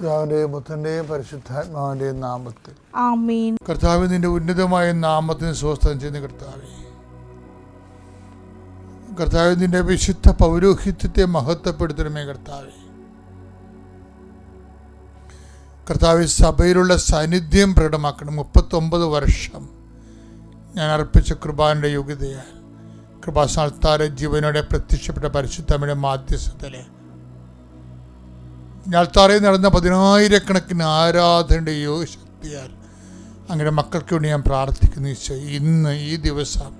പിതാവിന്റെയും പുത്രന്റെയും പരിശുദ്ധാത്മാവിന്റെയും നാമത്തിൽ. ആമീൻ. കർത്താവ് നിന്റെ ഉന്നതമായ നാമത്തിന് സ്വസ്ഥം ചെയ്യുന്ന കർത്താവെ. കർത്താവ് നിന്റെ വിശുദ്ധ പൗരോഹിത്യത്തെ മഹത്വപ്പെടുത്തണമേ കർത്താവെ. കർത്താവ് സഭയിലുള്ള സാന്നിധ്യം പ്രകടമാക്കണം. മുപ്പത്തൊമ്പത് വർഷം ഞാൻ അർപ്പിച്ച കൃപാന്റെ യോഗ്യതയാൽ കൃപാസ്ഥാനത്താരെ ജീവനോടെ പ്രത്യക്ഷപ്പെട്ട പരിശുദ്ധമിടെ മാധ്യസ്ഥത്തിലെ ഞാൾത്താറയിൽ നടന്ന പതിനായിരക്കണക്കിന് ആരാധനയുടെ യോഗശക്തിയാൽ അങ്ങനെ മക്കൾക്ക് വേണ്ടി ഞാൻ പ്രാർത്ഥിക്കുന്നു ഈശോ ഇന്ന് ഈ ദിവസം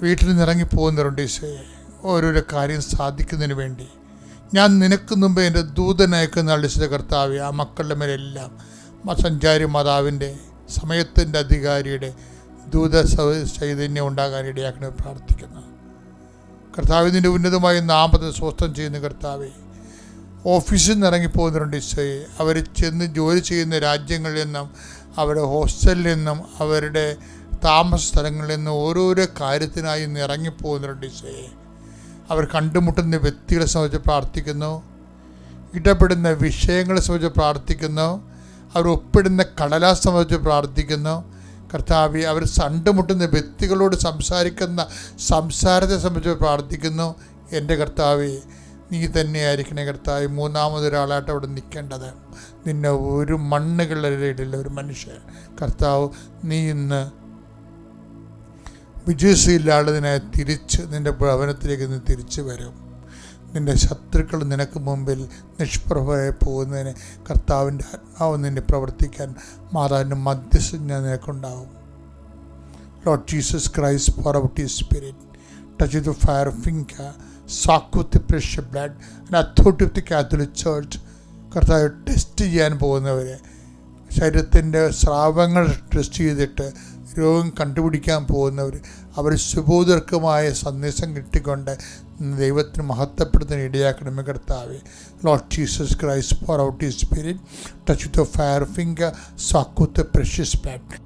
വീട്ടിൽ നിന്ന് ഇറങ്ങിപ്പോകുന്നവരുണ്ട് ഈശോയെ. ഓരോരോ കാര്യം സാധിക്കുന്നതിന് വേണ്ടി. ഞാൻ നിനക്ക് മുമ്പ് എന്റെ ദൂതനയക്കുന്ന അളിച്ചത് കർത്താവെ ആ മക്കളുടെ മേലെല്ലാം സഞ്ചാരി മാതാവിന്റെ സമയത്തിന്റെ അധികാരിയുടെ ദൂത ചൈതന്യം ഉണ്ടാകാൻ ഇടയാക്കണേ പ്രാർത്ഥിക്കുന്നു. കർത്താവിന്റെ ഉന്നതമായ നാമത്തെ സ്വസ്ഥം ചെയ്യുന്ന കർത്താവെ. ഓഫീസിൽ നിന്ന് ഇറങ്ങിപ്പോകുന്നവരുണ്ട് ഈശോയെ അവർ ചെന്ന് ജോലി ചെയ്യുന്ന രാജ്യങ്ങളിൽ നിന്നും അവരുടെ ഹോസ്റ്റലിൽ നിന്നും അവരുടെ താമസ സ്ഥലങ്ങളിൽ നിന്നും ഓരോരോ കാര്യത്തിനായി ഇന്ന് ഇറങ്ങിപ്പോകുന്നവരുണ്ട് ഈശോയെ അവർ കണ്ടുമുട്ടുന്ന വ്യക്തികളെ സംബന്ധിച്ച് പ്രാർത്ഥിക്കുന്നു. ഇടപെടുന്ന വിഷയങ്ങളെ സംബന്ധിച്ച് പ്രാർത്ഥിക്കുന്നു. അവർ ഒപ്പിടുന്ന കടലാസ് സംബന്ധിച്ച് പ്രാർത്ഥിക്കുന്നു. കർത്താവി അവർ സണ്ടുമുട്ടുന്ന വ്യക്തികളോട് സംസാരിക്കുന്ന സംസാരത്തെ സംബന്ധിച്ച് പ്രാർത്ഥിക്കുന്നു. എന്റെ കർത്താവി നീ തന്നെയായിരിക്കണേ കർത്താവ്. മൂന്നാമതൊരാളായിട്ട് അവിടെ നിൽക്കേണ്ടത് നിന്നെ ഒരു മണ്ണുകളുടെ ഒരു മനുഷ്യൻ. കർത്താവ് നീ ഇന്ന് വിജയശീലാളതിനായി തിരിച്ച് നിന്റെ ഭവനത്തിലേക്ക് നീ തിരിച്ചു വരും. നിന്റെ ശത്രുക്കൾ നിനക്ക് മുമ്പിൽ നിഷ്പ്രഭമായി പോകുന്നതിന് കർത്താവിന്റെ ആത്മാവ് നിന്നെ പ്രവർത്തിക്കാൻ മാതാവിന്റെ മധ്യസ്ഥ നിനക്കുണ്ടാവും. Lord Jesus Christ pour out ഈ spirit touch the fire finger soak with precious blood and authority of the Catholic church കർത്താവ് ടെസ്റ്റ് ചെയ്യാൻ പോകുന്നവരെ ശരീരത്തിന്റെ സ്രാവങ്ങൾ ടെസ്റ്റ് ചെയ്തിട്ട് രോഗം കണ്ടുപിടിക്കാൻ പോകുന്നവർ അവർ സുബോധർക്കമായ സന്ദേശം കിട്ടിക്കൊണ്ട് ദൈവത്തിന് മഹത്വപ്പെടുത്തുന്ന ഇടയാക്കണമേ കർത്താവെ. Lord Jesus Christ pour out ഈ spirit touch with fire finger soak with precious blood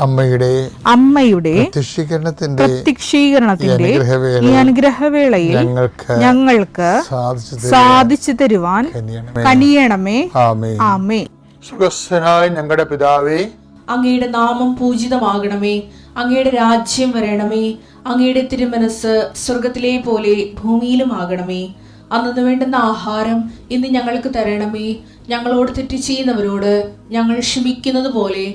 അമ്മയുടെ അമ്മയുടെ പ്രത്യക്ഷീകരണത്തിന്റെ ഈ ഈ അനുഗ്രഹവേളയിൽ ഞങ്ങൾക്ക് ഞങ്ങൾക്ക് സാധിച്ചു തരുവാൻ കനിയണമേ. ആമേ സുഖസ്ഥനായ ഞങ്ങളുടെ പിതാവേ. അങ്ങയുടെ നാമം പൂജിതമാകണമേ. അങ്ങയുടെ രാജ്യം വരണമേ. അങ്ങയുടെ തിരുമനസ് സ്വർഗത്തിലെ പോലെ ഭൂമിയിലും ആകണമേ. അന്നു വേണ്ടുന്ന ആഹാരം ഇന്ന് ഞങ്ങൾക്ക് തരണമേ. ഞങ്ങളോട് തെറ്റ് ചെയ്യുന്നവരോട് ഞങ്ങൾ ക്ഷമിക്കുന്നത് പോലെ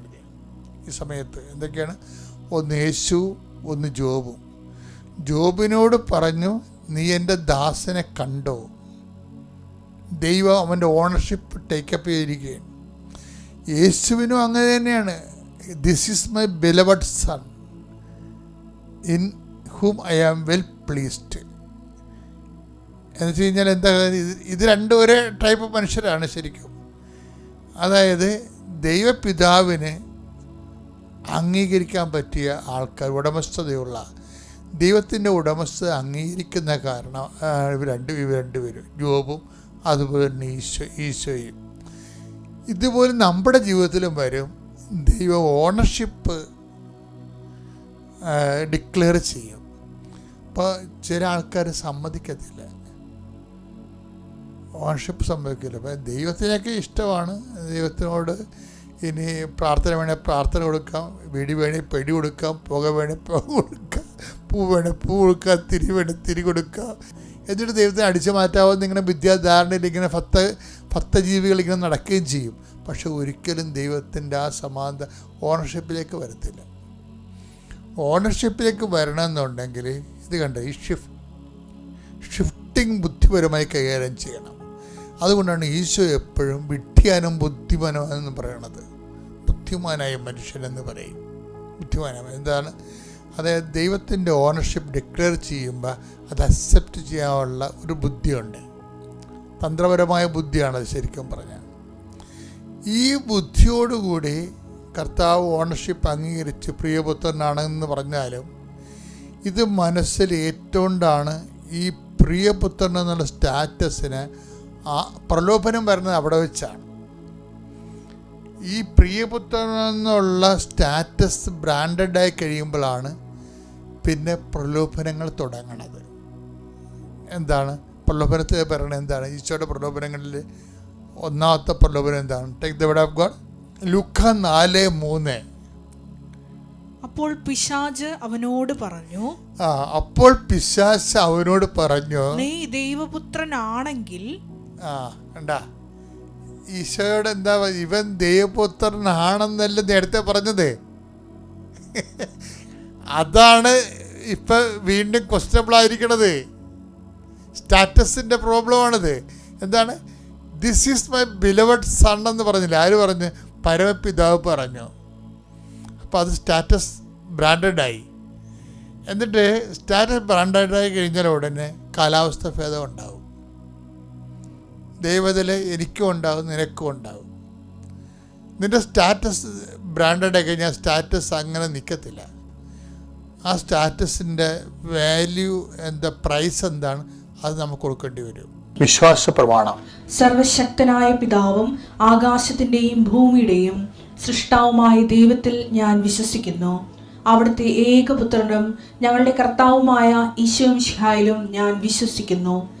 ഈ സമയത്ത് എന്തൊക്കെയാണ്? ഒന്ന് യേശു ഒന്ന് ജോബും. ജോബിനോട് പറഞ്ഞു നീ എന്റെ ദാസനെ കണ്ടോ? ദൈവം അവന്റെ ഓണർഷിപ്പ് ടേക്കപ്പ് ചെയ്തിരിക്കുകയാണ്. യേശുവിനും അങ്ങനെ തന്നെയാണ്. This is my beloved son in whom I am well pleased എന്ന് വെച്ച് കഴിഞ്ഞാൽ എന്താ ഇത് രണ്ടും ഒരേ ടൈപ്പ് മനുഷ്യരാണ് ശരിക്കും. അതായത് ദൈവപിതാവിന് അംഗീകരിക്കാൻ പറ്റിയ ആൾക്കാർ ഉടമസ്ഥതയുള്ള ദൈവത്തിന്റെ ഉടമസ്ഥത അംഗീകരിക്കുന്ന കാരണം ഇവർ രണ്ട് ഇവർ രണ്ടുപേരും ജോബും അതുപോലെ തന്നെ ഈശോ ഈശോയും. ഇതുപോലെ നമ്മുടെ ജീവിതത്തിലും വരും. ദൈവ ഓണർഷിപ്പ് ഡിക്ലെയർ ചെയ്യും. അപ്പോൾ ചില ആൾക്കാർ സമ്മതിക്കത്തില്ല. ഓണർഷിപ്പ് സംഭവിക്കില്ല അപ്പം ദൈവത്തിനൊക്കെ ഇഷ്ടമാണ്. ദൈവത്തിനോട് ഇനി പ്രാർത്ഥന വേണേൽ പ്രാർത്ഥന കൊടുക്കാം. വെടി വേണേൽ പെടി കൊടുക്കാം. പുക വേണേൽ പുക കൊടുക്കാം. പൂ വേണേൽ പൂ കൊടുക്കാം. തിരി വേണേൽ തിരി കൊടുക്കാം. എന്നിട്ട് ദൈവത്തെ അടിച്ചു മാറ്റാവുന്ന ഇങ്ങനെ വിദ്യാധാരണയിൽ ഇങ്ങനെ ഭക്ത ഭക്തജീവികൾ ഇങ്ങനെ നടക്കുകയും ചെയ്യും. പക്ഷെ ഒരിക്കലും ദൈവത്തിന്റെ ആ സമാന്ത ഓണർഷിപ്പിലേക്ക് വരത്തില്ല. ഓണർഷിപ്പിലേക്ക് വരണമെന്നുണ്ടെങ്കിൽ ഇത് കണ്ട? ഈ ഷിഫ്റ്റ് ഷിഫ്റ്റിംഗ് ബുദ്ധിപരമായി കൈകാര്യം ചെയ്യണം. അതുകൊണ്ടാണ് ഈശോ എപ്പോഴും വിഡ്ഢിയാനും ബുദ്ധിമാനും പറയണത്. ബുദ്ധിമാനായ മനുഷ്യനെന്ന് പറയും. ബുദ്ധിമാനായ എന്താണ്? അതായത് ദൈവത്തിന്റെ ഓണർഷിപ്പ് ഡിക്ലെയർ ചെയ്യുമ്പോൾ അത് അക്സെപ്റ്റ് ചെയ്യാനുള്ള ഒരു ബുദ്ധിയുണ്ട്. തന്ത്രപരമായ ബുദ്ധിയാണത് ശരിക്കും പറഞ്ഞാൽ. ഈ ബുദ്ധിയോടുകൂടി കർത്താവ് ഓണർഷിപ്പ് അംഗീകരിച്ച് പ്രിയപുത്രനാണെന്ന് പറഞ്ഞാലും ഇത് മനസ്സിൽ ഏറ്റുകൊണ്ടാണ് ഈ പ്രിയപുത്രൻ എന്നുള്ള സ്റ്റാറ്റസിന് ആ പ്രലോഭനം വരുന്നത് അവിടെ വെച്ചാണ്. ഈ പ്രിയപുത്രൻ എന്നുള്ള സ്റ്റാറ്റസ് ബ്രാൻഡഡായി കഴിയുമ്പോഴാണ് പിന്നെ പ്രലോഭനങ്ങൾ തുടങ്ങണത്. എന്താണ്? പ്രലോഭനത്തെ പറയണത് എന്താണ്? ഈശോയുടെ പ്രലോഭനങ്ങളിൽ ഒന്നാമത്തെ പ്രലോഭനം എന്താണ്? Take the word of God Luke നാല് മൂന്ന്. അപ്പോൾ പിശാജ് അവനോട് പറഞ്ഞു ആ അപ്പോൾ പിശാജ് അവനോട് പറഞ്ഞു നീ ദൈവപുത്രനാണെങ്കിൽ ആ കണ്ട. ഈശോയോട് എന്താ ഇവൻ ദൈവപുത്രനാണെന്നല്ല നേരത്തെ പറഞ്ഞത്. അതാണ് ഇപ്പം വീണ്ടും ക്വസ്റ്റബിൾ ആയിരിക്കണത്. സ്റ്റാറ്റസിന്റെ പ്രോബ്ലമാണിത്. എന്താണ്? This is my beloved son എന്ന് പറഞ്ഞില്ല? ആര് പറഞ്ഞു? പരമപിതാവ് പറഞ്ഞു. അപ്പോൾ അത് സ്റ്റാറ്റസ് ബ്രാൻഡഡായി. എന്നിട്ട് സ്റ്റാറ്റസ് ബ്രാൻഡഡായി കഴിഞ്ഞാൽ ഉടനെ കാലാവസ്ഥ ഭേദം ഉണ്ടാവും. ദൈവത്തിൽ എനിക്കും ഉണ്ടാകും നിനക്കും ഉണ്ടാകും നിന്റെ സ്റ്റാറ്റസ് ബ്രാൻഡഡ് ആയി കഴിഞ്ഞാൽ സ്റ്റാറ്റസ് അങ്ങനെ നിൽക്കത്തില്ല ആ സ്റ്റാറ്റസിന്റെ വാല്യൂ എന്താ പ്രൈസ് എന്താണ് അത് നമുക്ക് കൊടുക്കേണ്ടി വരും. വിശ്വാസ പ്രമാണം. സർവശക്തനായ പിതാവും ആകാശത്തിന്റെയും ഭൂമിയുടെയും സൃഷ്ടാവുമായ ദൈവത്തിൽ ഞാൻ വിശ്വസിക്കുന്നു. അവിടുത്തെ ഏകപുത്രനും ഞങ്ങളുടെ കർത്താവുമായ ഈശോമിഷിഹായിലും ഞാൻ വിശ്വസിക്കുന്നു.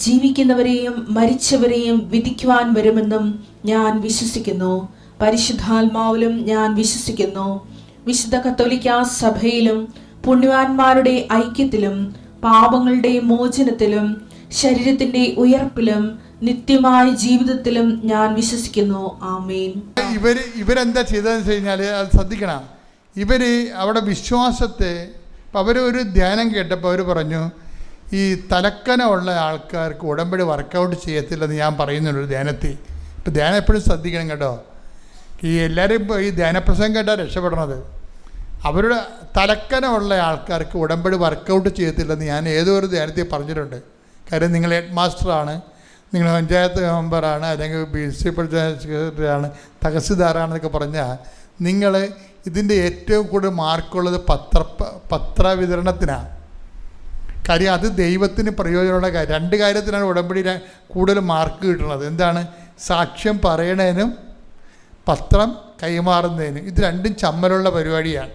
ജീവിക്കുന്നവരെയും മരിച്ചവരെയും വിധിക്കുവാൻ വരുമെന്നും ഞാൻ വിശ്വസിക്കുന്നു. പരിശുദ്ധാത്മാവിലും ഞാൻ വിശ്വസിക്കുന്നു. വിശുദ്ധ കത്തോലിക്ക സഭയിലും പുണ്യവാന്മാരുടെ ഐക്യത്തിലും പാപങ്ങളുടെ മോചനത്തിലും ശരീരത്തിന്റെ ഉയർപ്പിലും നിത്യമായ ജീവിതത്തിലും ഞാൻ വിശ്വസിക്കുന്നു. ആമേൻ. ഇവർ ഇവരെന്താ ചെയ്തതെന്ന് കഴിഞ്ഞാൽ അത് ശ്രദ്ധിക്കണം. ഇവർ അവിടെ വിശ്വാസത്തെ അവരൊരു ധ്യാനം കേട്ടപ്പോൾ അവർ പറഞ്ഞു ഈ തലക്കനമുള്ള ആൾക്കാർക്ക് ഉടമ്പടി വർക്കൗട്ട് ചെയ്യത്തില്ലെന്ന് ഞാൻ പറയുന്നുണ്ട് ഒരു ധ്യാനത്തിൽ. ഇപ്പം ധ്യാനം എപ്പോഴും ശ്രദ്ധിക്കണം കേട്ടോ. ഈ എല്ലാവരും ഇപ്പോൾ ഈ ധ്യാനപ്രസംഗം കേട്ടാൽ രക്ഷപ്പെടണത്. അവരുടെ തലക്കനമുള്ള ആൾക്കാർക്ക് ഉടമ്പടി വർക്കൗട്ട് ചെയ്യത്തില്ലെന്ന് ഞാൻ ഏതോ ഒരു ധ്യാനത്തിൽ പറഞ്ഞിട്ടുണ്ട്. കാര്യം നിങ്ങൾ ഹെഡ് മാസ്റ്ററാണ് നിങ്ങൾ പഞ്ചായത്ത് മെമ്പറാണ് അല്ലെങ്കിൽ പ്രിൻസിപ്പൽ സെക്രട്ടറിയാണ് തഹസിൽദാറാണെന്നൊക്കെ പറഞ്ഞാൽ നിങ്ങൾ ഇതിന്റെ ഏറ്റവും കൂടുതൽ മാർക്കുള്ളത് പത്ര പത്രവിതരണത്തിനാണ് കാര്യം അത് ദൈവത്തിന് പ്രയോജനമുള്ള കാര്യം. രണ്ട് കാര്യത്തിനാണ് ഉടമ്പടി കൂടുതൽ മാർക്ക് കിട്ടുന്നത്. എന്താണ്? സാക്ഷ്യം പറയണതിനും പത്രം കൈമാറുന്നതിനും. ഇത് രണ്ടും ചമ്മലുള്ള പരിപാടിയാണ്.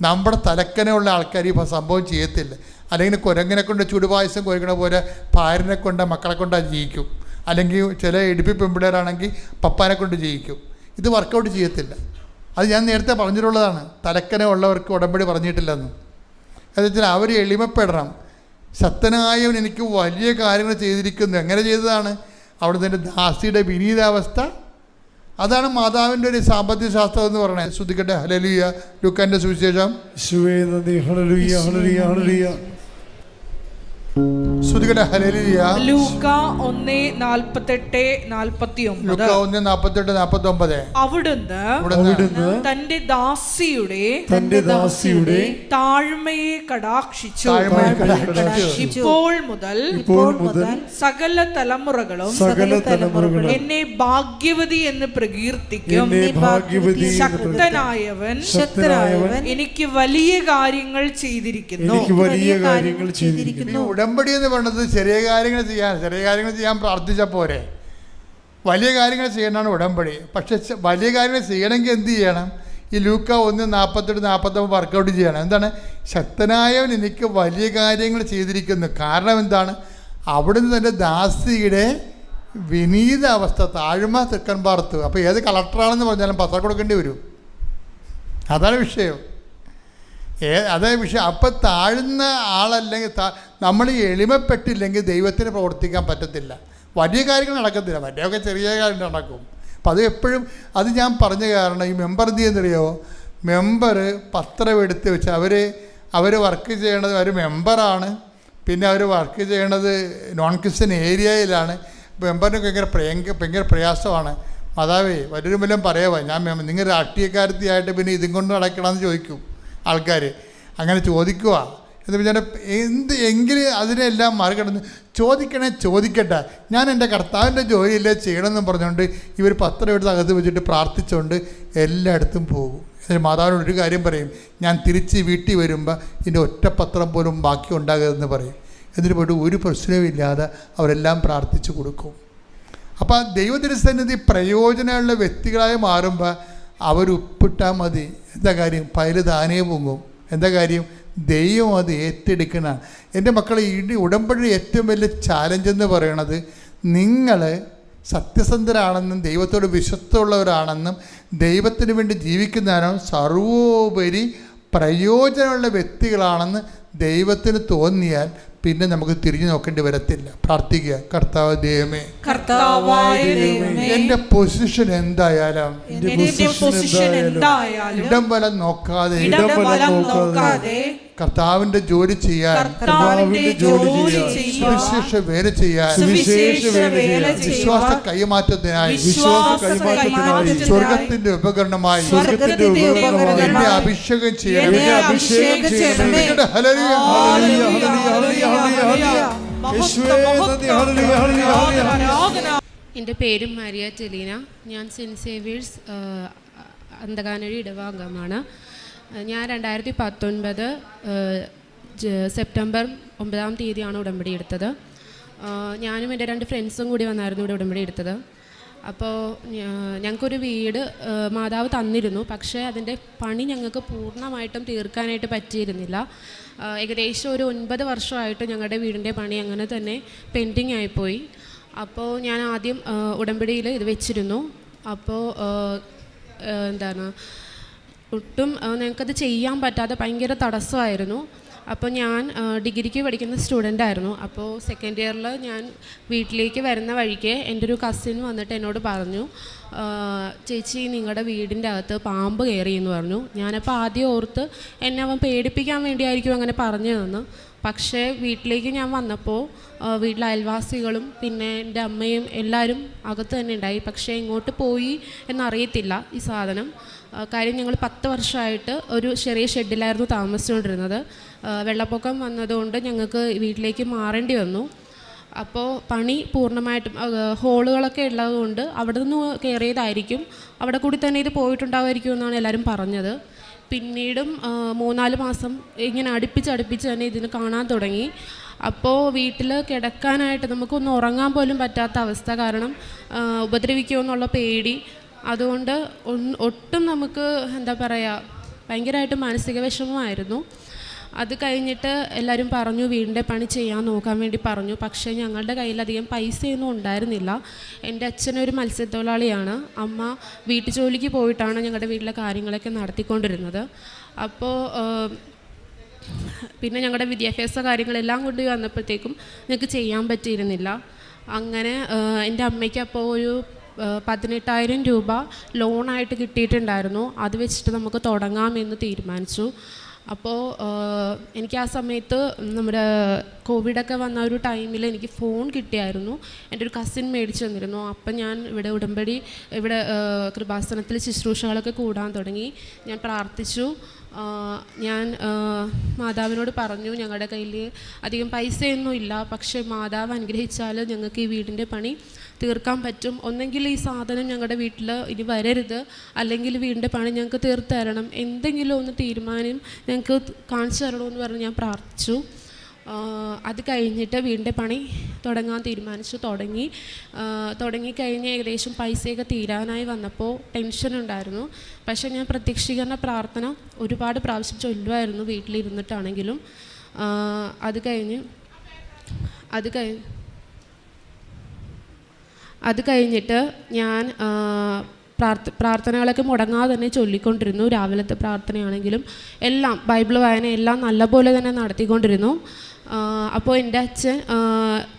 നമ്മുടെ തലക്കനുള്ള ആൾക്കാർ ഈ സംഭവം ചെയ്യത്തില്ല. അല്ലെങ്കിൽ കുരങ്ങനെ കൊണ്ട് ചുടുപായസം കുരക്കണ പോലെ ഭാര്യനെ കൊണ്ട് മക്കളെ കൊണ്ട് ജയിക്കും അല്ലെങ്കിൽ ചില ഇടുപ്പി പെമ്പിളരാണെങ്കിൽ പപ്പാനെ കൊണ്ട് ജയിക്കും ഇത് വർക്കൗട്ട് ചെയ്യത്തില്ല. അത് ഞാൻ നേരത്തെ പറഞ്ഞിട്ടുള്ളതാണ്. തലക്കനെ ഉള്ളവർക്ക് ഉടമ്പടി പറഞ്ഞിട്ടില്ലെന്ന്. എന്നുവെച്ചാൽ അവർ എളിമപ്പെടണം. ശക്തനായവൻ എനിക്ക് വലിയ കാര്യങ്ങൾ ചെയ്തിരിക്കുന്നു. എങ്ങനെ ചെയ്തതാണ്? അവിടുത്തെ ദാസിയുടെ വിനീതാവസ്ഥ. അതാണ് മാതാവിന്റെ ഒരു സാമ്പത്തിക ശാസ്ത്രം എന്ന് പറയുന്നത്. ശ്രദ്ധിക്കട്ടെ. ഹലലിയ ലുക്കന്റെ സുവിശേഷം. അവിടുന്ന് തന്റെ ദാസിയുടെ തന്റെ ദാസിയുടെ താഴ്മയെ കടാക്ഷിച്ചു. ഇപ്പോൾ മുതൽ ഇപ്പോൾ മുതൽ സകല തലമുറകളും സകല തലമുറകളും എന്നെ ഭാഗ്യവതി എന്ന് പ്രകീർത്തിക്കും. ശക്തനായവൻ ശക്തനായവൻ എനിക്ക് വലിയ കാര്യങ്ങൾ ചെയ്തിരിക്കുന്നു. വലിയ കാര്യങ്ങൾ ചെയ്തിരിക്കുന്നു. ഉടമ്പടി എന്ന് പറയുന്നത് ചെറിയ കാര്യങ്ങൾ ചെയ്യാൻ ചെറിയ കാര്യങ്ങൾ ചെയ്യാൻ പ്രാർത്ഥിച്ച പോരെ. വലിയ കാര്യങ്ങൾ ചെയ്യണമാണ് ഉടമ്പടി. പക്ഷെ വലിയ കാര്യങ്ങൾ ചെയ്യണമെങ്കിൽ എന്ത് ചെയ്യണം? ഈ ലൂക്ക ഒന്ന് നാൽപ്പത്തെട്ട് നാൽപ്പത്തൊമ്പത് വർക്കൗട്ട് ചെയ്യണം. എന്താണ്? ശക്തനായവൻ എനിക്ക് വലിയ കാര്യങ്ങൾ ചെയ്തിരിക്കുന്നു. കാരണം എന്താണ്? അവിടുന്ന് തന്റെ ദാസിയുടെ വിനീത അവസ്ഥ താഴ്മ തെക്കൻ പാർത്ത്. അപ്പോൾ ഏത് കളക്ടറാണെന്ന് പറഞ്ഞാലും പത്രം കൊടുക്കേണ്ടി വരും. അതാണ് വിഷയം. ഏ അതേ വിഷയം. അപ്പം താഴ്ന്ന ആളല്ലെങ്കിൽ നമ്മൾ എളിമപ്പെട്ടില്ലെങ്കിൽ ദൈവത്തിന് പ്രവർത്തിക്കാൻ പറ്റത്തില്ല. വലിയ കാര്യങ്ങൾ നടക്കത്തില്ല. മറ്റേ ചെറിയ കാര്യങ്ങൾ നടക്കും. അപ്പം അത് എപ്പോഴും അത് ഞാൻ പറഞ്ഞ കാരണം ഈ മെമ്പർ എന്ത് ചെയ്യുന്നറിയോ? മെമ്പർ പത്രം എടുത്ത് വെച്ച് അവർ അവർ വർക്ക് ചെയ്യണത് അവർ മെമ്പറാണ്. പിന്നെ അവർ വർക്ക് ചെയ്യണത് നോൺ ക്രിസ്ത്യൻ ഏരിയയിലാണ്. മെമ്പറിനൊക്കെ ഭയങ്കര ഭയങ്കര ഭയങ്കര പ്രയാസമാണ്. മാതാവേ വലിയൊരു വല്ലതും പറയാവാ ഞാൻ നിങ്ങൾ രാഷ്ട്രീയക്കാരത്തിയായിട്ട് പിന്നെ ഇതും കൊണ്ട് നടക്കണമെന്ന് ചോദിക്കും ആൾക്കാർ അങ്ങനെ ചോദിക്കുക എന്ന് പറഞ്ഞാൽ എന്ത് എങ്കിലും അതിനെല്ലാം മറികടന്ന് ചോദിക്കണേ ചോദിക്കട്ടെ. ഞാൻ എന്റെ കർത്താവിന്റെ ജോലിയില്ലേ ചെയ്യണമെന്ന് പറഞ്ഞുകൊണ്ട് ഇവർ പത്രം എടുത്ത് അകത്ത് വെച്ചിട്ട് പ്രാർത്ഥിച്ചുകൊണ്ട് എല്ലായിടത്തും പോകും. എന്നിട്ട് മാതാവിനോട് ഒരു കാര്യം പറയും. ഞാൻ തിരിച്ച് വീട്ടിൽ വരുമ്പോൾ ഇതിന്റെ ഒറ്റ പത്രം പോലും ബാക്കി ഉണ്ടാകരുതെന്ന് പറയും. എന്നിട്ട് പോയിട്ട് ഒരു പ്രശ്നവുമില്ലാതെ അവരെല്ലാം പ്രാർത്ഥിച്ചു കൊടുക്കും. അപ്പോൾ ദൈവത്തിന് സന്നിധി പ്രയോജനമുള്ള വ്യക്തികളായി മാറുമ്പോൾ അവർ ഉപ്പിട്ടാൽ മതി. എന്താ കാര്യം? പയൽ താനേ പൊങ്ങും. എന്താ കാര്യം? ദൈവം അത് ഏറ്റെടുക്കുന്ന എന്റെ മക്കളെ ഈ ഉടമ്പടി ഏറ്റവും വലിയ ചാലഞ്ച് എന്ന് പറയണത് നിങ്ങൾ സത്യസന്ധരാണെന്നും ദൈവത്തോട് വിശ്വസ്തമുള്ളവരാണെന്നും ദൈവത്തിന് വേണ്ടി ജീവിക്കുന്നവരോ സർവോപരി പ്രയോജനമുള്ള വ്യക്തികളാണെന്ന് ദൈവത്തിന് തോന്നിയാൽ പിന്നെ നമുക്ക് തിരിഞ്ഞു നോക്കേണ്ടി വരത്തില്ല. പ്രാർത്ഥിക്കുക. കർത്താവ് ദൈവമേ. കർത്താവായ ദൈവമേ. എന്റെ പൊസിഷൻ എന്തായാലും? എന്റെ പൊസിഷൻ എന്തായാലും? ഇടം വലം നോക്കാതെ. ഇടം വലം നോക്കാതെ. ജോലി ചെയ്യാൻ കർത്താവിന്റെ ജോലി ചെയ്യുവാൻ സുവിശേഷ വേല ചെയ്യാൻ വിശ്വാസ കൈമാറ്റത്തിനായി വിശ്വാസ കൈമാറ്റത്തിനായി സ്വർഗത്തിന്റെ ഉപകരണമായി സ്വർഗത്തിന്റെ എന്നെ ഉപകരണമായി അഭിഷേകം ചെയ്യണമേ hallelujah. Hallelujah, hallelujah, hallelujah, hallelujah. യേശുവേ, ഹല്ലേലൂയ, ഹല്ലേലൂയ, ഹല്ലേലൂയ. എന്റെ പേര് മരിയ ടെലീന ഞാൻ സെന്റ് സേവിയേഴ്സ് അന്തകാനഴി ഇടവാംഗമാണ് ഞാൻ രണ്ടായിരത്തി പത്തൊൻപത് സെപ്റ്റംബർ ഒമ്പതാം തീയതിയാണ് ഉടമ്പടി എടുത്തത്. ഞാനും എന്റെ രണ്ട് ഫ്രണ്ട്സും കൂടി വന്നായിരുന്നു ഇവിടെ ഉടമ്പടി എടുത്തത്. അപ്പോൾ ഞങ്ങൾക്കൊരു വീട് മാതാവ് തന്നിരുന്നു. പക്ഷേ അതിന്റെ പണി ഞങ്ങൾക്ക് പൂർണമായിട്ടും തീർക്കാനായിട്ട് പറ്റിയിരുന്നില്ല. ഏകദേശം ഒരു ഒൻപത് വർഷമായിട്ട് ഞങ്ങളുടെ വീടിന്റെ പണി അങ്ങനെ തന്നെ പെൻഡിങ് ആയിപ്പോയി. അപ്പോൾ ഞാൻ ആദ്യം ഉടമ്പടിയിൽ ഇത് വെച്ചിരുന്നു. അപ്പോൾ എന്താണ് ഒട്ടും ഞങ്ങൾക്കത് ചെയ്യാൻ പറ്റാതെ ഭയങ്കര തടസ്സമായിരുന്നു. അപ്പോൾ ഞാൻ ഡിഗ്രിക്ക് പഠിക്കുന്ന സ്റ്റുഡന്റ് ആയിരുന്നു. അപ്പോൾ സെക്കൻഡ് ഇയറിൽ ഞാൻ വീട്ടിലേക്ക് വരുന്ന വഴിക്ക് എന്റെ ഒരു കസിൻ വന്നിട്ട് എന്നോട് പറഞ്ഞു ചേച്ചി നിങ്ങളുടെ വീടിന്റെ അകത്ത് പാമ്പ് കയറി എന്ന് പറഞ്ഞു. ഞാനപ്പോൾ ആദ്യം ഓർത്ത് എന്നെ അവൻ പേടിപ്പിക്കാൻ വേണ്ടിയായിരിക്കും അങ്ങനെ പറഞ്ഞു തന്നു. പക്ഷേ വീട്ടിലേക്ക് ഞാൻ വന്നപ്പോൾ വീട്ടിലെ അയൽവാസികളും പിന്നെ എന്റെ അമ്മയും എല്ലാവരും അകത്ത് തന്നെ ഉണ്ടായി. പക്ഷേ ഇങ്ങോട്ട് പോയി എന്നറിയത്തില്ല ഈ സാധനം. കാര്യം ഞങ്ങൾ പത്ത് വർഷമായിട്ട് ഒരു ചെറിയ ഷെഡിലായിരുന്നു താമസിച്ചുകൊണ്ടിരുന്നത്. വെള്ളപ്പൊക്കം വന്നതുകൊണ്ട് ഞങ്ങൾക്ക് വീട്ടിലേക്ക് മാറേണ്ടി വന്നു. അപ്പോൾ പണി പൂർണമായിട്ടും ഹോളുകളൊക്കെ ഉള്ളതുകൊണ്ട് അവിടെ നിന്ന് കയറിയതായിരിക്കും. അവിടെ കൂടി തന്നെ ഇത് പോയിട്ടുണ്ടാവുമായിരിക്കും എന്നാണ് എല്ലാവരും പറഞ്ഞത്. പിന്നീടും മൂന്നാൽ മാസം ഇങ്ങനെ അടുപ്പിച്ച് അടുപ്പിച്ച് തന്നെ ഇതിന് കാണാൻ തുടങ്ങി. അപ്പോൾ വീട്ടിൽ കിടക്കാനായിട്ട് നമുക്കൊന്ന് ഉറങ്ങാൻ പോലും പറ്റാത്ത അവസ്ഥ കാരണം ഉപദ്രവിക്കുമോ എന്നുള്ള പേടി അതുകൊണ്ട് ഒട്ടും നമുക്ക് എന്താ പറയുക ഭയങ്കരമായിട്ട് മാനസിക വിഷമമായിരുന്നു. അത് കഴിഞ്ഞിട്ട് എല്ലാവരും പറഞ്ഞു വീടിന്റെ പണി ചെയ്യാൻ നോക്കാൻ വേണ്ടി പറഞ്ഞു. പക്ഷേ ഞങ്ങളുടെ കയ്യിലധികം പൈസയൊന്നും ഉണ്ടായിരുന്നില്ല. എന്റെ അച്ഛനൊരു മത്സ്യത്തൊഴിലാളിയാണ്. അമ്മ വീട്ടു ജോലിക്ക് പോയിട്ടാണ് ഞങ്ങളുടെ വീട്ടിലെ കാര്യങ്ങളൊക്കെ നടത്തിക്കൊണ്ടിരുന്നത്. അപ്പോൾ പിന്നെ ഞങ്ങളുടെ വിദ്യാഭ്യാസ കാര്യങ്ങളെല്ലാം കൊണ്ട് വന്നപ്പോഴത്തേക്കും ഞങ്ങൾക്ക് ചെയ്യാൻ പറ്റിയിരുന്നില്ല. അങ്ങനെ എന്റെ അമ്മയ്ക്ക് അപ്പോൾ ഒരു പതിനെട്ടായിരം രൂപ ലോണായിട്ട് കിട്ടിയിട്ടുണ്ടായിരുന്നു. അത് വെച്ചിട്ട് നമുക്ക് തുടങ്ങാമെന്ന് തീരുമാനിച്ചു. അപ്പോൾ എനിക്ക് ആ സമയത്ത് നമ്മുടെ കോവിഡൊക്കെ വന്ന ഒരു ടൈമിൽ എനിക്ക് ഫോൺ കിട്ടിയായിരുന്നു. എന്റെ ഒരു കസിൻ മേടിച്ചു തന്നിരുന്നു. അപ്പം ഞാൻ ഇവിടെ ഉടമ്പടി ഇവിടെ കൃപാസനത്തിൽ ശുശ്രൂഷകളൊക്കെ കൂടാൻ തുടങ്ങി. ഞാൻ പ്രാർത്ഥിച്ചു. ഞാൻ മാതാവിനോട് പറഞ്ഞു ഞങ്ങളുടെ കയ്യിൽ അധികം പൈസയൊന്നും ഇല്ല. പക്ഷേ മാതാവ് അനുഗ്രഹിച്ചാൽ ഞങ്ങൾക്ക് ഈ വീടിന്റെ പണി തീർക്കാൻ പറ്റും. ഒന്നെങ്കിൽ ഈ സാധനം ഞങ്ങളുടെ വീട്ടിൽ ഇനി വരരുത്. അല്ലെങ്കിൽ വീടിന്റെ പണി ഞങ്ങൾക്ക് തീർത്ത് തരണം. എന്തെങ്കിലും ഒന്ന് തീരുമാനം ഞങ്ങൾക്ക് കാണിച്ചു തരണമെന്ന് പറഞ്ഞ് ഞാൻ പ്രാർത്ഥിച്ചു. അത് കഴിഞ്ഞിട്ട് വീടിന്റെ പണി തുടങ്ങാൻ തീരുമാനിച്ചു തുടങ്ങി. തുടങ്ങിക്കഴിഞ്ഞ് ഏകദേശം പൈസയൊക്കെ തീരാനായി വന്നപ്പോൾ ടെൻഷൻ ഉണ്ടായിരുന്നു. പക്ഷേ ഞാൻ പ്രത്യക്ഷീകരണ പ്രാർത്ഥന ഒരുപാട് പ്രാവശ്യം ചൊല്ലുമായിരുന്നു വീട്ടിലിരുന്നിട്ടാണെങ്കിലും. അത് കഴിഞ്ഞ് അത് കഴിഞ്ഞ് അത് കഴിഞ്ഞിട്ട് ഞാൻ പ്രാർത്ഥ പ്രാർത്ഥനകളൊക്കെ മുടങ്ങാതെ തന്നെ ചൊല്ലിക്കൊണ്ടിരുന്നു. രാവിലത്തെ പ്രാർത്ഥനയാണെങ്കിലും എല്ലാം ബൈബിൾ വായന എല്ലാം നല്ലപോലെ തന്നെ നടത്തിക്കൊണ്ടിരുന്നു. അപ്പോൾ എന്റെ അച്ഛൻ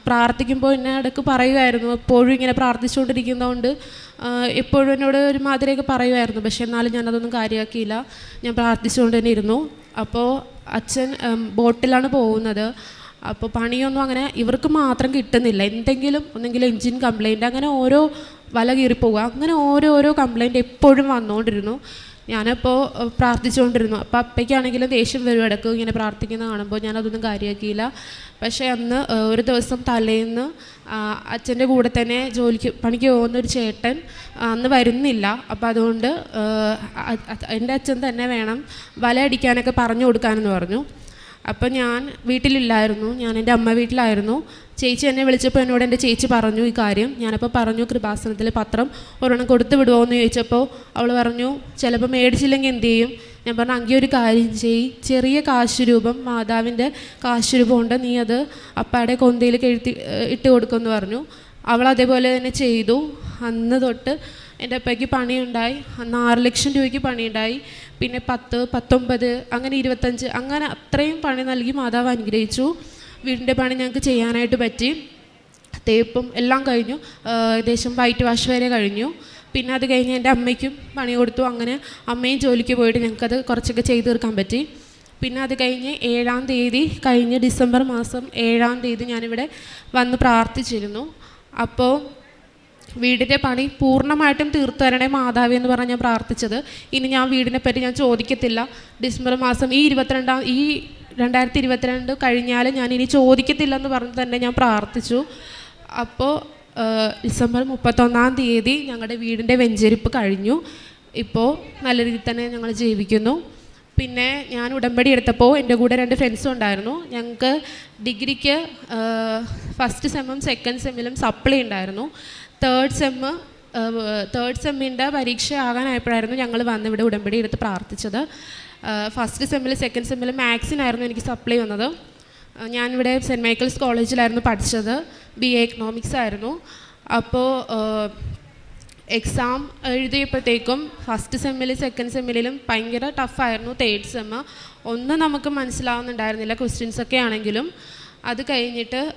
പ്രാർത്ഥിക്കുമ്പോൾ എന്നെ ഇടയ്ക്ക് പറയുമായിരുന്നു. എപ്പോഴും ഇങ്ങനെ പ്രാർത്ഥിച്ചുകൊണ്ടിരിക്കുന്നതുകൊണ്ട് എപ്പോഴും എന്നോട് ഒരു മാതിരിയൊക്കെ പറയുമായിരുന്നു. പക്ഷേ എന്നാലും ഞാനതൊന്നും കാര്യമാക്കിയില്ല. ഞാൻ പ്രാർത്ഥിച്ചുകൊണ്ട് തന്നെ ഇരുന്നു. അപ്പോൾ അച്ഛൻ ബോട്ടിലാണ് പോകുന്നത്. അപ്പോൾ പണിയൊന്നും അങ്ങനെ ഇവർക്ക് മാത്രം കിട്ടുന്നില്ല. എന്തെങ്കിലും ഒന്നെങ്കിൽ എൻജിൻ കംപ്ലൈന്റ് അങ്ങനെ ഓരോ വല കീറിപ്പോവുക അങ്ങനെ ഓരോരോ കംപ്ലൈന്റ് എപ്പോഴും വന്നുകൊണ്ടിരുന്നു ഞാനപ്പോൾ പ്രാർത്ഥിച്ചുകൊണ്ടിരുന്നു അപ്പോൾ അപ്പയ്ക്കാണെങ്കിലും ദേഷ്യം വരും. ഇടയ്ക്ക് ഇങ്ങനെ പ്രാർത്ഥിക്കുന്ന കാണുമ്പോൾ ഞാനതൊന്നും കാര്യമാക്കിയില്ല പക്ഷേ അന്ന് ഒരു ദിവസം തലേന്ന് അച്ഛന്റെ കൂടെ തന്നെ ജോലിക്ക് പണിക്ക് പോകുന്ന ഒരു ചേട്ടൻ അന്ന് വരുന്നില്ല. അപ്പോൾ അതുകൊണ്ട് എന്റെ അച്ഛൻ തന്നെ വേണം വല അടിക്കാനൊക്കെ പറഞ്ഞു കൊടുക്കാനെന്ന് പറഞ്ഞു. അപ്പം ഞാൻ വീട്ടിലില്ലായിരുന്നു. ഞാൻ എന്റെ അമ്മ വീട്ടിലായിരുന്നു. ചേച്ചി എന്നെ വിളിച്ചപ്പോൾ എന്നോട് എന്റെ ചേച്ചി പറഞ്ഞു ഈ കാര്യം. ഞാനപ്പോൾ പറഞ്ഞു കൃപാസനത്തിൽ പത്രം ഒരെണ്ണം കൊടുത്തു വിടുമോ എന്ന് ചോദിച്ചപ്പോൾ അവൾ പറഞ്ഞു ചിലപ്പോൾ മേടിച്ചില്ലെങ്കിൽ എന്ത് ചെയ്യും? ഞാൻ പറഞ്ഞു അങ്ങേ ഒരു കാര്യം ചെയ് ചെറിയ കാശുരൂപം മാതാവിന്റെ കാശുരൂപം ഉണ്ട് നീ അത് അപ്പാടെ കൊന്തയിൽ എഴുത്തി ഇട്ട് കൊടുക്കുമെന്ന് പറഞ്ഞു. അവൾ അതേപോലെ തന്നെ ചെയ്തു. അന്ന് തൊട്ട് എന്റെ അപ്പയ്ക്ക് പണിയുണ്ടായി. അന്ന് ആറ് ലക്ഷം രൂപയ്ക്ക് പണിയുണ്ടായി. പിന്നെ പത്ത് പത്തൊമ്പത് അങ്ങനെ ഇരുപത്തഞ്ച് അങ്ങനെ അത്രയും പണി നൽകി മാതാവ് അനുഗ്രഹിച്ചു. വീടിന്റെ പണി ഞങ്ങൾക്ക് ചെയ്യാനായിട്ട് പറ്റി. തേപ്പും എല്ലാം കഴിഞ്ഞു. ഏകദേശം വൈറ്റ് വാഷ് വരെ കഴിഞ്ഞു. പിന്നെ അത് കഴിഞ്ഞ് എന്റെ അമ്മയ്ക്കും പണി കൊടുത്തു. അങ്ങനെ അമ്മയും ജോലിക്ക് പോയിട്ട് ഞങ്ങൾക്കത് കുറച്ചൊക്കെ ചെയ്തു തീർക്കാൻ പറ്റി. പിന്നെ അത് കഴിഞ്ഞ് ഏഴാം തീയതി കഴിഞ്ഞ് ഡിസംബർ മാസം ഏഴാം തീയതി ഞാനിവിടെ വന്ന് പ്രാർത്ഥിച്ചിരുന്നു. അപ്പോൾ വീടിന്റെ പണി പൂർണമായിട്ടും തീർത്തു തരണേ മാതാവി എന്ന് പറഞ്ഞ് ഞാൻ പ്രാർത്ഥിച്ചത്. ഇനി ഞാൻ വീടിനെ പറ്റി ഞാൻ ചോദിക്കത്തില്ല. ഡിസംബർ മാസം ഈ ഇരുപത്തിരണ്ടാം ഈ രണ്ടായിരത്തി ഇരുപത്തിരണ്ട് കഴിഞ്ഞാൽ ഞാൻ ഇനി ചോദിക്കത്തില്ല എന്ന് പറഞ്ഞ് തന്നെ ഞാൻ പ്രാർത്ഥിച്ചു. അപ്പോൾ ഡിസംബർ മുപ്പത്തൊന്നാം തീയതി ഞങ്ങളുടെ വീടിന്റെ വെഞ്ചരിപ്പ് കഴിഞ്ഞു. ഇപ്പോൾ നല്ല രീതിയിൽ തന്നെ ഞങ്ങൾ ജീവിക്കുന്നു. പിന്നെ ഞാൻ ഉടമ്പടി എടുത്തപ്പോൾ എന്റെ കൂടെ രണ്ട് ഫ്രണ്ട്സും ഉണ്ടായിരുന്നു. ഞങ്ങൾക്ക് ഡിഗ്രിക്ക് ഫസ്റ്റ് സെമ്മും സെക്കൻഡ് സെമ്മിലും സപ്ലൈ ഉണ്ടായിരുന്നു. തേർഡ് സെമ്മ് തേർഡ് സെമ്മിന്റെ പരീക്ഷ ആകാനായപ്പോഴായിരുന്നു ഞങ്ങൾ വന്ന് ഇവിടെ ഉടമ്പടി എടുത്ത് പ്രാർത്ഥിച്ചത്. ഫസ്റ്റ് സെമ്മിൽ സെക്കൻഡ് സെമ്മിൽ മാത്സിനായിരുന്നു എനിക്ക് സപ്ലൈ വന്നത്. ആ, ഞാനിവിടെ സെന്റ് മൈക്കിൾസ് കോളേജിലായിരുന്നു പഠിച്ചത്. ബി എ എക്കണോമിക്സ് ആയിരുന്നു. അപ്പോൾ എക്സാം എഴുതിയപ്പോഴത്തേക്കും ഫസ്റ്റ് സെമ്മിൽ സെക്കൻഡ് സെമ്മിലും ഭയങ്കര ടഫായിരുന്നു തേർഡ് സെമ്മ് ഒന്നും നമുക്ക് മനസ്സിലാവുന്നുണ്ടായിരുന്നില്ല ക്വസ്റ്റ്യൻസൊക്കെ ആണെങ്കിലും. അത് കഴിഞ്ഞിട്ട്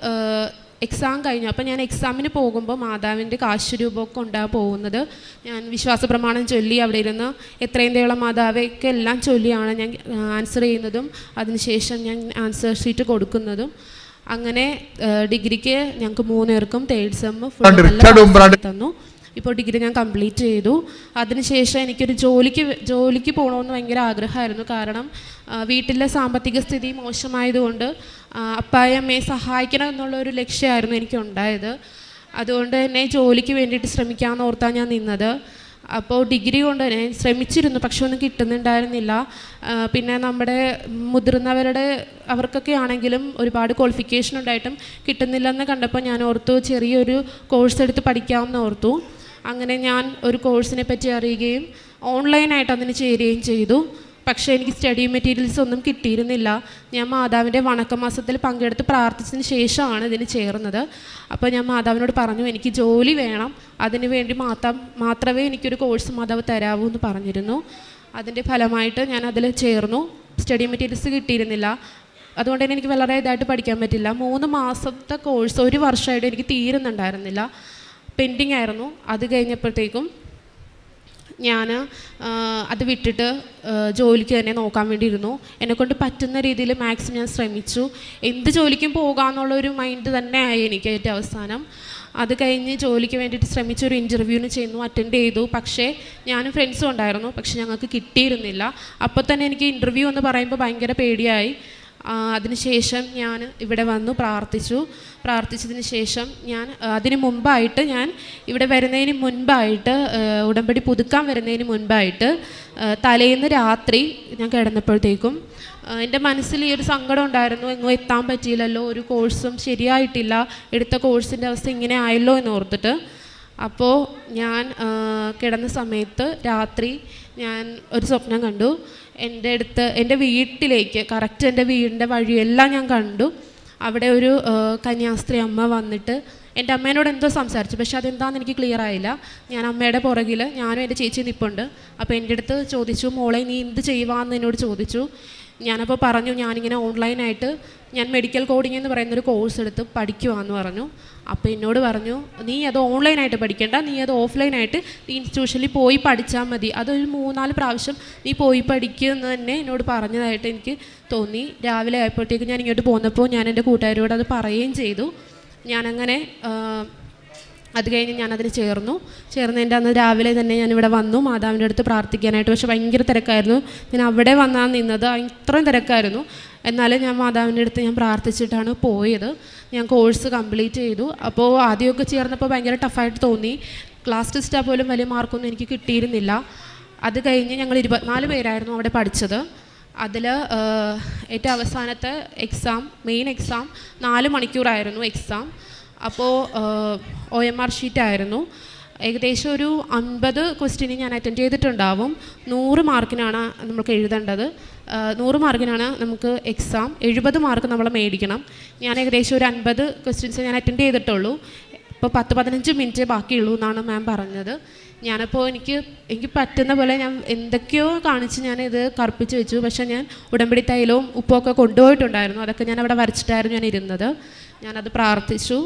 എക്സാം കഴിഞ്ഞു. അപ്പോൾ ഞാൻ എക്സാമിന് പോകുമ്പോൾ മാതാവിന്റെ കാശ് രൂപമൊക്കെ ഉണ്ടാകാൻ പോകുന്നത്. ഞാൻ വിശ്വാസ പ്രമാണം ചൊല്ലി അവിടെ ഇരുന്ന് എത്രയും മാതാവൊക്കെ എല്ലാം ചൊല്ലിയാണ് ഞാൻ ആൻസർ ചെയ്യുന്നതും അതിനുശേഷം ഞാൻ ആൻസർ ഷീറ്റ് കൊടുക്കുന്നതും. അങ്ങനെ ഡിഗ്രിക്ക് ഞങ്ങൾക്ക് മൂന്ന് പേർക്കും തേർഡ് സെം തന്നു. ഇപ്പോൾ ഡിഗ്രി ഞാൻ കംപ്ലീറ്റ് ചെയ്തു. അതിനുശേഷം എനിക്കൊരു ജോലിക്ക് ജോലിക്ക് പോകണമെന്ന് ഭയങ്കര ആഗ്രഹമായിരുന്നു. കാരണം വീട്ടിലെ സാമ്പത്തിക സ്ഥിതി മോശമായതുകൊണ്ട് അപ്പായി അമ്മയെ സഹായിക്കണം എന്നുള്ള ഒരു ലക്ഷ്യമായിരുന്നു എനിക്കുണ്ടായത്. അതുകൊണ്ട് തന്നെ ജോലിക്ക് വേണ്ടിയിട്ട് ശ്രമിക്കാമെന്ന് ഓർത്താണ് ഞാൻ നിന്നത്. അപ്പോൾ ഡിഗ്രി കൊണ്ട് തന്നെ ശ്രമിച്ചിരുന്നു പക്ഷെ ഒന്നും കിട്ടുന്നുണ്ടായിരുന്നില്ല. പിന്നെ നമ്മുടെ മുതിർന്നവരുടെ അവർക്കൊക്കെ ആണെങ്കിലും ഒരുപാട് ക്വാളിഫിക്കേഷൻ ഉണ്ടായിട്ടും കിട്ടുന്നില്ലെന്ന് കണ്ടപ്പോൾ ഞാൻ ഓർത്തു ചെറിയൊരു കോഴ്സ് എടുത്ത് പഠിക്കാമെന്ന് ഓർത്തു. അങ്ങനെ ഞാൻ ഒരു കോഴ്സിനെ പറ്റി അറിയുകയും ഓൺലൈനായിട്ട് അതിന് ചേരുകയും ചെയ്തു. പക്ഷേ എനിക്ക് സ്റ്റഡി മെറ്റീരിയൽസ് ഒന്നും കിട്ടിയിരുന്നില്ല. ഞാൻ മാതാവിന്റെ വണക്കമാസത്തിൽ പങ്കെടുത്ത് പ്രാർത്ഥിച്ചതിന് ശേഷമാണ് ഇതിന് ചേർന്നത്. അപ്പോൾ ഞാൻ മാതാവിനോട് പറഞ്ഞു എനിക്ക് ജോലി വേണം. അതിന് വേണ്ടി മാത്രം മാത്രമേ എനിക്കൊരു കോഴ്സ് മാതാവ് തരാവൂ എന്ന് പറഞ്ഞിരുന്നു. അതിന്റെ ഫലമായിട്ട് ഞാൻ അതിൽ ചേർന്നു. സ്റ്റഡി മെറ്റീരിയൽസ് കിട്ടിയിരുന്നില്ല. അതുകൊണ്ട് തന്നെ എനിക്ക് വളരെ ഇതായിട്ട് പഠിക്കാൻ പറ്റില്ല. മൂന്ന് മാസത്തെ കോഴ്സ് ഒരു വർഷമായിട്ട് എനിക്ക് തീരുന്നുണ്ടായിരുന്നില്ല. പെൻഡിങ് ആയിരുന്നു അത് കഴിഞ്ഞപ്പോഴത്തേക്കും ഞാൻ അത് വിട്ടിട്ട് ജോലിക്ക് തന്നെ നോക്കാൻ വേണ്ടിയിരുന്നു. എന്നെക്കൊണ്ട് പറ്റുന്ന രീതിയിൽ മാക്സിമം ഞാൻ ശ്രമിച്ചു. എന്ത് ജോലിക്കും പോകാമെന്നുള്ളൊരു മൈൻഡ് തന്നെ ആയി എനിക്ക് ഏറ്റവും അവസാനം. അത് കഴിഞ്ഞ് ജോലിക്ക് വേണ്ടിയിട്ട് ശ്രമിച്ചു ഒരു ഇന്റർവ്യൂവിന് ചെയ്യുന്നു അറ്റൻഡ് ചെയ്തു. പക്ഷേ ഞാനും ഫ്രണ്ട്സും ഉണ്ടായിരുന്നു. പക്ഷേ ഞങ്ങൾക്ക് കിട്ടിയിരുന്നില്ല. അപ്പോൾ തന്നെ എനിക്ക് ഇന്റർവ്യൂ എന്ന് പറയുമ്പോൾ ഭയങ്കര പേടിയായി. അതിനുശേഷം ഞാൻ ഇവിടെ വന്നു പ്രാർത്ഥിച്ചു. പ്രാർത്ഥിച്ചതിന് ശേഷം ഞാൻ അതിന് മുമ്പായിട്ട് ഞാൻ ഇവിടെ വരുന്നതിന് മുൻപായിട്ട് ഉടമ്പടി പുതുക്കാൻ വരുന്നതിന് മുൻപായിട്ട് തലേന്ന് രാത്രി ഞാൻ കിടന്നപ്പോഴത്തേക്കും എന്റെ മനസ്സിൽ ഈ ഒരു സങ്കടം ഉണ്ടായിരുന്നു. എങ്ങും എത്താൻ പറ്റിയില്ലല്ലോ ഒരു കോഴ്സും ശരിയായിട്ടില്ല എടുത്ത കോഴ്സിന്റെ അവസ്ഥ ഇങ്ങനെ ആയല്ലോ എന്ന് ഓർത്തിട്ട് അപ്പോൾ ഞാൻ കിടന്ന സമയത്ത് രാത്രി ഞാൻ ഒരു സ്വപ്നം കണ്ടു. എന്റെ അടുത്ത് എന്റെ വീട്ടിലേക്ക് കറക്റ്റ് എന്റെ വീടിന്റെ വഴിയെല്ലാം ഞാൻ കണ്ടു. അവിടെ ഒരു കന്യാസ്ത്രീ അമ്മ വന്നിട്ട് എന്റെ അമ്മേനോട് എന്തോ സംസാരിച്ചു. പക്ഷെ അതെന്താണെന്ന് എനിക്ക് ക്ലിയർ ആയില്ല. ഞാൻ അമ്മയുടെ പുറകിൽ ഞാനും എന്റെ ചേച്ചി നിൽപ്പുണ്ട് അപ്പോൾ എന്റെ അടുത്ത് ചോദിച്ചു മോളെ നീ എന്ത് ചെയ്യുവാന്ന് എന്നോട് ചോദിച്ചു. ഞാനപ്പോൾ പറഞ്ഞു ഞാനിങ്ങനെ ഓൺലൈനായിട്ട് ഞാൻ മെഡിക്കൽ കോഡിംഗ് എന്ന് പറയുന്ന ഒരു കോഴ്സ് എടുത്ത് പഠിക്കുവാന്ന് പറഞ്ഞു. അപ്പോൾ എന്നോട് പറഞ്ഞു നീ അത് ഓൺലൈനായിട്ട് പഠിക്കേണ്ട. നീ അത് ഓഫ്ലൈനായിട്ട് നീ ഇൻസ്റ്റിറ്റ്യൂഷനിൽ പോയി പഠിച്ചാൽ മതി. അതൊരു മൂന്നാൽ പ്രാവശ്യം നീ പോയി പഠിക്കുമെന്ന് തന്നെ എന്നോട് പറഞ്ഞതായിട്ട് എനിക്ക് തോന്നി. രാവിലെ ആയപ്പോഴത്തേക്ക് ഞാൻ ഇങ്ങോട്ട് പോന്നപ്പോൾ ഞാൻ എന്റെ കൂട്ടുകാരോട് അത് പറയുകയും ചെയ്തു. ഞാനങ്ങനെ അത് കഴിഞ്ഞ് ഞാനതിന് ചേർന്നു. ചേർന്നതിന്റെ അന്ന് രാവിലെ തന്നെ ഞാനിവിടെ വന്നു. മാതാവിന്റെ അടുത്ത് പ്രാർത്ഥിക്കാനായിട്ട്. പക്ഷെ ഭയങ്കര തിരക്കായിരുന്നു. ഞാൻ അവിടെ വന്നാൽ നിന്നത്. ഇത്രയും തിരക്കായിരുന്നു. എന്നാലും ഞാൻ മാതാവിന്റെ അടുത്ത് ഞാൻ പ്രാർത്ഥിച്ചിട്ടാണ് പോയത്. ഞാൻ കോഴ്സ് കംപ്ലീറ്റ് ചെയ്തു. അപ്പോൾ ആദ്യമൊക്കെ ചേർന്നപ്പോൾ ഭയങ്കര ടഫായിട്ട് തോന്നി. ക്ലാസ് ടെസ്റ്റാ പോലും വലിയ മാർക്കൊന്നും എനിക്ക് കിട്ടിയിരുന്നില്ല. അത് കഴിഞ്ഞ് ഞങ്ങൾ ഇരുപത്തിനാല് പേരായിരുന്നു അവിടെ പഠിച്ചത്. അതിൽ ഏറ്റവും അവസാനത്തെ എക്സാം മെയിൻ എക്സാം നാല് മണിക്കൂറായിരുന്നു എക്സാം അപ്പോൾ ഒ എം ആർ ഷീറ്റ് ആയിരുന്നു. ഏകദേശം ഒരു അൻപത് ക്വസ്റ്റ്യന് ഞാൻ അറ്റൻഡ് ചെയ്തിട്ടുണ്ടാവും. നൂറ് മാർക്കിനാണ് നമുക്ക് എഴുതേണ്ടത്. നൂറ് മാർക്കിനാണ് നമുക്ക് എക്സാം എഴുപത് മാർക്ക് നമ്മൾ മേടിക്കണം. ഞാൻ ഏകദേശം ഒരു അൻപത് ക്വസ്റ്റ്യൻസ് ഞാൻ അറ്റൻഡ് ചെയ്തിട്ടുള്ളൂ. ഇപ്പോൾ പത്ത് പതിനഞ്ച് മിനിറ്റ് ബാക്കിയുള്ളൂ എന്നാണ് മാം പറഞ്ഞത്. ഞാനപ്പോൾ എനിക്ക് എനിക്ക് പറ്റുന്ന പോലെ ഞാൻ എന്തൊക്കെയോ കാണിച്ച് ഞാൻ ഇത് കറുപ്പിച്ച് വെച്ചു. പക്ഷേ ഞാൻ ഉടമ്പടി തൈലവും ഉപ്പുമൊക്കെ കൊണ്ടുപോയിട്ടുണ്ടായിരുന്നു. അതൊക്കെ ഞാൻ അവിടെ വരച്ചിട്ടായിരുന്നു ഞാൻ ഇരുന്നത്. ഞാനത് പ്രാർത്ഥിച്ചു.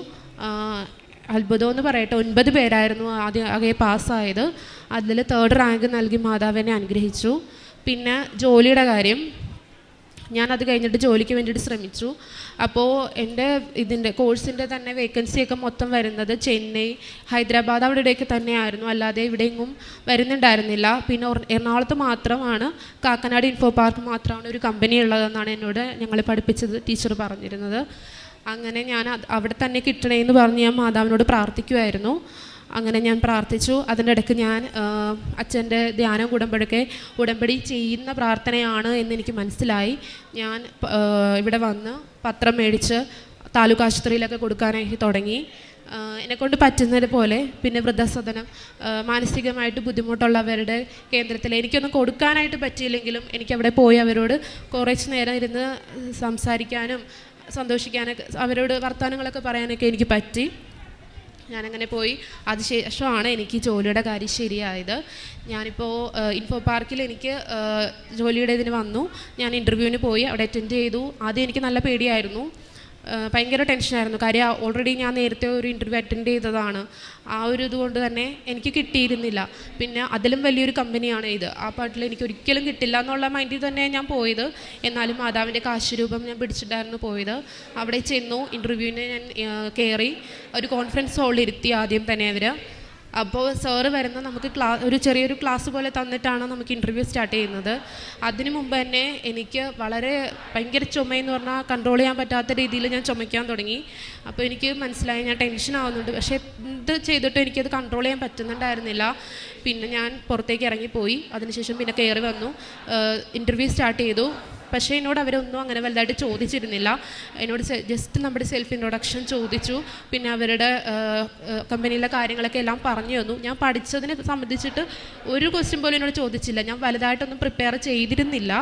അത്ഭുതം എന്ന് പറയട്ടെ ഒൻപത് പേരായിരുന്നു ആദ്യം ആകെ പാസ്സായത്. അതിൽ തേർഡ് റാങ്ക് നൽകി മാതാവിനെ അനുഗ്രഹിച്ചു. പിന്നെ ജോലിയുടെ കാര്യം. ഞാൻ അത് കഴിഞ്ഞിട്ട് ജോലിക്ക് വേണ്ടിയിട്ട് ശ്രമിച്ചു. അപ്പോൾ എന്റെ ഇതിന്റെ കോഴ്സിന്റെ തന്നെ വേക്കൻസിയൊക്കെ മൊത്തം വരുന്നത് ചെന്നൈ ഹൈദരാബാദ് അവിടെയൊക്കെ തന്നെയായിരുന്നു. അല്ലാതെ ഇവിടെയെങ്ങും വരുന്നുണ്ടായിരുന്നില്ല. പിന്നെ എറണാകുളത്ത് മാത്രമാണ് കാക്കനാട് ഇൻഫോ പാർക്ക് മാത്രമാണ് ഒരു കമ്പനി ഉള്ളതെന്നാണ് എന്നോട് ഞങ്ങളെ പഠിപ്പിച്ചത് ടീച്ചർ പറഞ്ഞിരുന്നത്. അങ്ങനെ ഞാൻ അവിടെ തന്നെ കിട്ടണേ എന്ന് പറഞ്ഞ് ഞാൻ മാതാവിനോട് പ്രാർത്ഥിക്കുമായിരുന്നു അങ്ങനെ ഞാൻ പ്രാർത്ഥിച്ചു. അതിന്റെ ഇടയ്ക്ക് ഞാൻ അച്ഛന്റെ ധ്യാനം കൂടുമ്പോഴൊക്കെ ഉടമ്പടി ചെയ്യുന്ന പ്രാർത്ഥനയാണ് എന്ന് എനിക്ക് മനസ്സിലായി. ഞാൻ ഇവിടെ വന്ന് പത്രം മേടിച്ച് താലൂക്ക് ആശുപത്രിയിലൊക്കെ കൊടുക്കാനായി തുടങ്ങി. എന്നെക്കൊണ്ട് പറ്റുന്നത് പോലെ പിന്നെ വൃദ്ധസദനം മാനസികമായിട്ട് ബുദ്ധിമുട്ടുള്ളവരുടെ കേന്ദ്രത്തിൽ എനിക്കൊന്നും കൊടുക്കാനായിട്ട് പറ്റിയില്ലെങ്കിലും എനിക്കവിടെ പോയി അവരോട് കുറച്ച് നേരം ഇരുന്ന് സംസാരിക്കാനും സന്തോഷിക്കാനൊക്കെ അവരോട് വർത്തമാനങ്ങളൊക്കെ പറയാനൊക്കെ എനിക്ക് പറ്റി. ഞാനങ്ങനെ പോയി. അതിനുശേഷമാണ് എനിക്ക് ജോലിയുടെ കാര്യം ശരിയായത്. ഞാനിപ്പോൾ ഇൻഫോ പാർക്കിൽ എനിക്ക് ജോലിയുടെ ഇതിന് വന്നു. ഞാൻ ഇന്റർവ്യൂവിന് പോയി. അവിടെ അറ്റൻഡ് ചെയ്തു. ആദ്യം എനിക്ക് നല്ല പേടിയായിരുന്നു. ഭയങ്കര ടെൻഷനായിരുന്നു കാര്യം ഓൾറെഡി ഞാൻ നേരത്തെ ഒരു ഇന്റർവ്യൂ അറ്റൻഡ് ചെയ്തതാണ്. ആ ഒരു ഇതുകൊണ്ട് തന്നെ എനിക്ക് കിട്ടിയിരുന്നില്ല. പിന്നെ അതിലും വലിയൊരു കമ്പനിയാണ് ഇത്. ആ പാട്ടിൽ എനിക്ക് ഒരിക്കലും കിട്ടില്ല എന്നുള്ള മൈൻഡിൽ തന്നെ ഞാൻ പോയത്. എന്നാലും മാതാവിന്റെ കാശുരൂപം ഞാൻ പിടിച്ചിട്ടായിരുന്നു പോയത്. അവിടെ ചെന്നു ഇന്റർവ്യൂവിന് ഞാൻ കയറി ഒരു കോൺഫറൻസ് ഹോളിൽ ഇരുത്തി ആദ്യം തന്നെ അവർ അപ്പോൾ സാറ് വരുന്ന നമുക്ക് ക്ലാ ഒരു ചെറിയൊരു ക്ലാസ് പോലെ തന്നിട്ടാണ് നമുക്ക് ഇന്റർവ്യൂ സ്റ്റാർട്ട് ചെയ്യുന്നത്. അതിനു മുമ്പ് തന്നെ എനിക്ക് വളരെ ഭയങ്കര ചുമയെന്ന് പറഞ്ഞാൽ കൺട്രോൾ ചെയ്യാൻ പറ്റാത്ത രീതിയിൽ ഞാൻ ചുമയ്ക്കാൻ തുടങ്ങി. അപ്പോൾ എനിക്ക് മനസ്സിലായി ഞാൻ ടെൻഷൻ ആവുന്നുണ്ട്. പക്ഷേ എന്ത് ചെയ്തിട്ടും എനിക്കത് കൺട്രോൾ ചെയ്യാൻ പറ്റുന്നുണ്ടായിരുന്നില്ല. പിന്നെ ഞാൻ പുറത്തേക്ക് ഇറങ്ങിപ്പോയി. അതിനുശേഷം പിന്നെ കയറി വന്നു. ഇന്റർവ്യൂ സ്റ്റാർട്ട് ചെയ്തു. പക്ഷേ എന്നോട് അവരൊന്നും അങ്ങനെ വലുതായിട്ട് ചോദിച്ചിരുന്നില്ല. എന്നോട് ജസ്റ്റ് നമ്മുടെ സെൽഫ് ഇൻട്രൊഡക്ഷൻ ചോദിച്ചു. പിന്നെ അവരുടെ കമ്പനിയിലെ കാര്യങ്ങളൊക്കെ എല്ലാം പറഞ്ഞു തന്നു. ഞാൻ പഠിച്ചതിനെ സംബന്ധിച്ചിട്ട് ഒരു ക്വസ്റ്റ്യൻ പോലും എന്നോട് ചോദിച്ചില്ല. ഞാൻ വലുതായിട്ടൊന്നും പ്രിപ്പയർ ചെയ്തിരുന്നില്ല.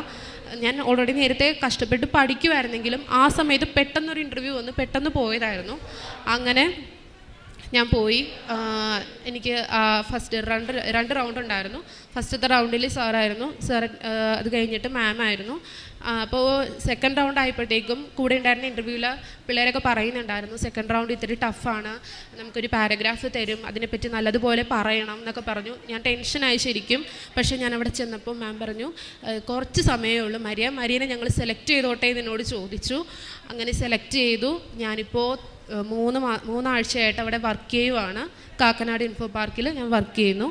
ഞാൻ ഓൾറെഡി നേരത്തെ കഷ്ടപ്പെട്ട് പഠിക്കുമായിരുന്നെങ്കിലും ആ സമയത്ത് പെട്ടെന്നൊരു ഇന്റർവ്യൂ വന്ന് പെട്ടെന്ന് പോയതായിരുന്നു. അങ്ങനെ ഞാൻ പോയി. എനിക്ക് ഫസ്റ്റ് രണ്ട് രണ്ട് റൗണ്ട് ഉണ്ടായിരുന്നു. ഫസ്റ്റത്തെ റൗണ്ടിൽ സാറായിരുന്നു സാർ അത് കഴിഞ്ഞിട്ട് മാം ആയിരുന്നു. അപ്പോൾ സെക്കൻഡ് റൗണ്ട് ആയപ്പോഴത്തേക്കും കൂടെ ഉണ്ടായിരുന്ന ഇന്റർവ്യൂവിൽ പിള്ളേരൊക്കെ പറയുന്നുണ്ടായിരുന്നു സെക്കൻഡ് റൗണ്ട് ഇത്തിരി ടഫാണ് നമുക്കൊരു പാരഗ്രാഫ് തരും. അതിനെപ്പറ്റി നല്ലതുപോലെ പറയണം എന്നൊക്കെ പറഞ്ഞു. ഞാൻ ടെൻഷനായി ശരിക്കും. പക്ഷേ ഞാൻ അവിടെ ചെന്നപ്പോൾ മാം പറഞ്ഞു കുറച്ച് സമയമേ ഉള്ളൂ. മരിയ മരിയനെ ഞങ്ങൾ സെലക്ട് ചെയ്തോട്ടെ എന്ന് എന്നോട് ചോദിച്ചു. അങ്ങനെ സെലക്ട് ചെയ്തു. ഞാനിപ്പോൾ മൂന്ന് മാ മൂന്നാഴ്ചയായിട്ട് അവിടെ വർക്ക് ചെയ്യുവാണ്. കാക്കനാട് ഇൻഫോ പാർക്കിൽ ഞാൻ വർക്ക് ചെയ്യുന്നു.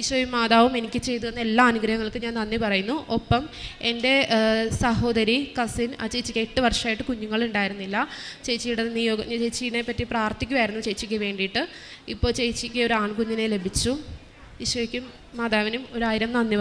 ഈശോയും മാതാവും എനിക്ക് ചെയ്തു തന്ന എല്ലാ അനുഗ്രഹങ്ങൾക്കും ഞാൻ നന്ദി പറയുന്നു. ഒപ്പം എന്റെ സഹോദരി കസിൻ ആ ചേച്ചിക്ക് എട്ട് വർഷമായിട്ട് കുഞ്ഞുങ്ങളുണ്ടായിരുന്നില്ല. ചേച്ചിയുടെ നിയോഗ ചേച്ചീനെ പറ്റി പ്രാർത്ഥിക്കുമായിരുന്നു ചേച്ചിക്ക് വേണ്ടിയിട്ട്. ഇപ്പോൾ ചേച്ചിക്ക് ഒരു ആൺകുഞ്ഞിനെ ലഭിച്ചു. ഈശോയ്ക്കും മാതാവിനും ഒരായിരം നന്ദി